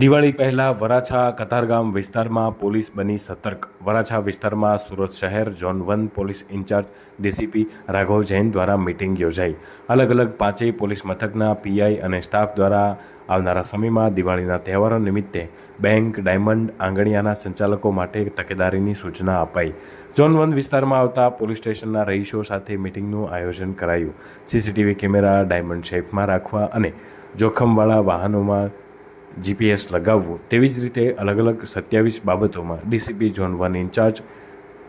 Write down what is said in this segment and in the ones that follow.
દિવાળી પહેલા વરાછા કતારગામ વિસ્તારમાં પોલીસ બની સતર્ક. વરાછા વિસ્તારમાં સુરત શહેર zone one police incharge DCP Raghav Jain દ્વારા મીટિંગ યોજાઈ. અલગ અલગ પાંચેય પોલીસ મથકના પીઆઈ અને સ્ટાફ દ્વારા આવનારા સમયમાં દિવાળીના તહેવારો નિમિત્તે બેંક, ડાયમંડ, આંગણિયાના સંચાલકો માટે તકેદારીની સૂચના અપાઈ. ઝોન વન વિસ્તારમાં આવતા પોલીસ સ્ટેશનના રહીશો સાથે મિટિંગનું આયોજન કરાયું. સીસીટીવી કેમેરા, ડાયમંડ શેફમાં રાખવા અને જોખમવાળા વાહનોમાં જીપીએસ લગાવવું તેવી જ રીતે અલગ અલગ સત્યાવીસ બાબતોમાં DCP zone one incharge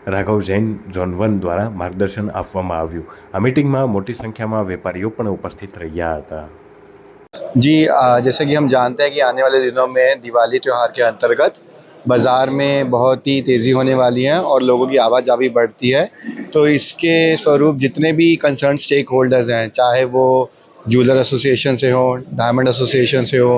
Raghav Jain zone one દ્વારા માર્ગદર્શન આપવામાં આવ્યું આ મિટિંગમાં મોટી સંખ્યામાં વેપારીઓ પણ ઉપસ્થિત રહ્યા હતા जी अ, जैसे कि हम जानते हैं कि आने वाले दिनों में दिवाली त्यौहार के अंतर्गत बाज़ार में बहुत ही तेज़ी होने वाली है और लोगों की आवाजावी बढ़ती है तो इसके स्वरूप जितने भी कंसर्न स्टेक होल्डर्स हैं चाहे वो ज्वेलर एसोसिएशन से हो डायमंड एसोसिएशन से हो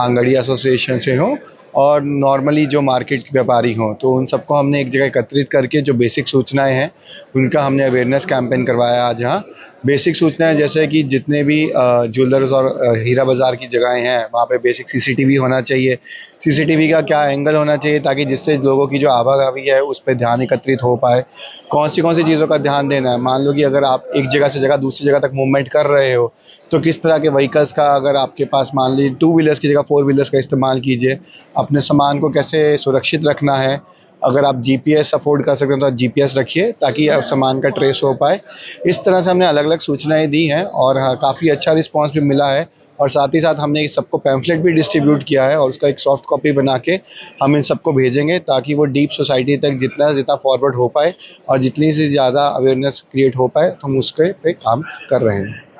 आंगड़ी एसोसिएशन से हो और नॉर्मली जो मार्केट व्यापारी हों तो उन सबको हमने एक जगह एकत्रित करके जो बेसिक सूचनाएँ हैं, उनका हमने अवेयरनेस कैंपेन करवाया आज यहाँ। बेसिक सूचनाएँ जैसे कि जितने भी ज्वेलर्स और हीरा बाज़ार की जगहें हैं, वहाँ पे बेसिक सीसीटीवी होना चाहिए। सीसीटीवी का क्या एंगल होना चाहिए ताकि जिससे लोगों की जो आवाजावी है, उस पर ध्यान एकत्रित हो पाए। कौन सी कौन सी चीज़ों का ध्यान देना है? मान लो कि अगर आप एक जगह से जगह दूसरी जगह तक मूवमेंट कर रहे हो तो किस तरह के व्हीकल्स का अगर आपके पास, मान लीजिए टू व्हीलर्स की जगह फोर व्हीलर्स का इस्तेमाल कीजिए अपने सामान को कैसे सुरक्षित रखना है? अगर आप जीपीएस अफोर्ड कर सकते हैं तो आप जीपीएस रखिए ताकि आप सामान का ट्रेस हो पाए। इस तरह से हमने अलग अलग सूचनाएँ दी हैं और हाँ, काफ़ी अच्छा रिस्पांस भी मिला है और साथ ही साथ हमने सबको पैम्फलेट भी डिस्ट्रीब्यूट किया है और उसका एक सॉफ्ट कॉपी बना के हम इन सबको भेजेंगे ताकि वो डीप सोसाइटी तक जितना जितना फॉरवर्ड हो पाए और जितनी से ज़्यादा अवेयरनेस क्रिएट हो पाए तो हम उसके पे काम कर रहे हैं।